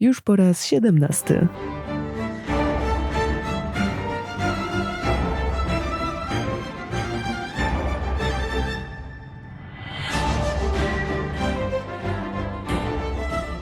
już po raz 17.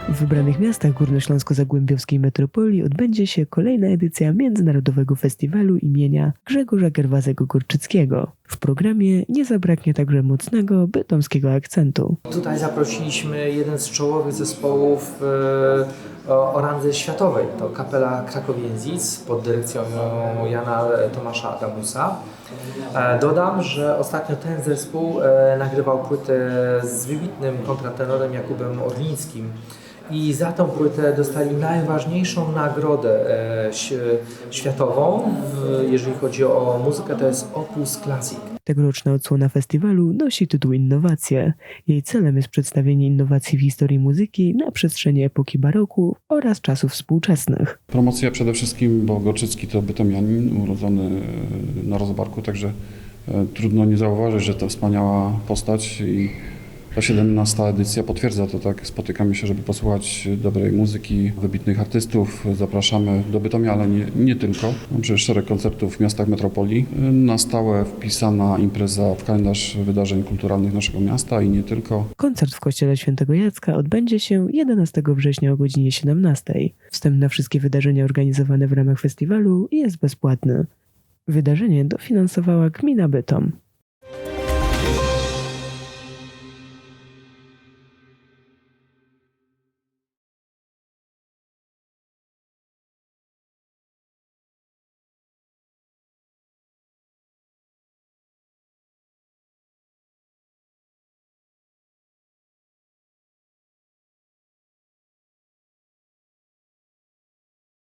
W wybranych miastach Górnośląsko-Zagłębiowskiej Metropolii odbędzie się kolejna edycja Międzynarodowego Festiwalu imienia Grzegorza Gerwazego Gorczyckiego. W programie nie zabraknie także mocnego bytomskiego akcentu. Tutaj zaprosiliśmy jeden z czołowych zespołów e, o, randze światowej. To kapela Krakowienzic pod dyrekcją Jana Tomasza Adamusa. E, Dodam, że ostatnio ten zespół e, nagrywał płytę z wybitnym kontratenorem Jakubem Orlińskim. I za tą płytę dostali najważniejszą nagrodę e, światową, jeżeli chodzi o muzykę, to jest Opus Classic. Tegoroczna odsłona festiwalu nosi tytuł Innowacje. Jej celem jest przedstawienie innowacji w historii muzyki na przestrzeni epoki baroku oraz czasów współczesnych. Promocja przede wszystkim, bo Gorczycki to bytomianin, urodzony na Rozbarku, także e, trudno nie zauważyć, że to wspaniała postać i ta 17 edycja potwierdza to, tak? Spotykamy się, żeby posłuchać dobrej muzyki, wybitnych artystów. Zapraszamy do Bytomia, ale nie, nie tylko. Mam przecież szereg koncertów w miastach metropolii. Na stałe wpisana impreza w kalendarz wydarzeń kulturalnych naszego miasta i nie tylko. Koncert w kościele Świętego Jacka odbędzie się 11 września o godzinie 17. Wstęp na wszystkie wydarzenia organizowane w ramach festiwalu jest bezpłatny. Wydarzenie dofinansowała gmina Bytom.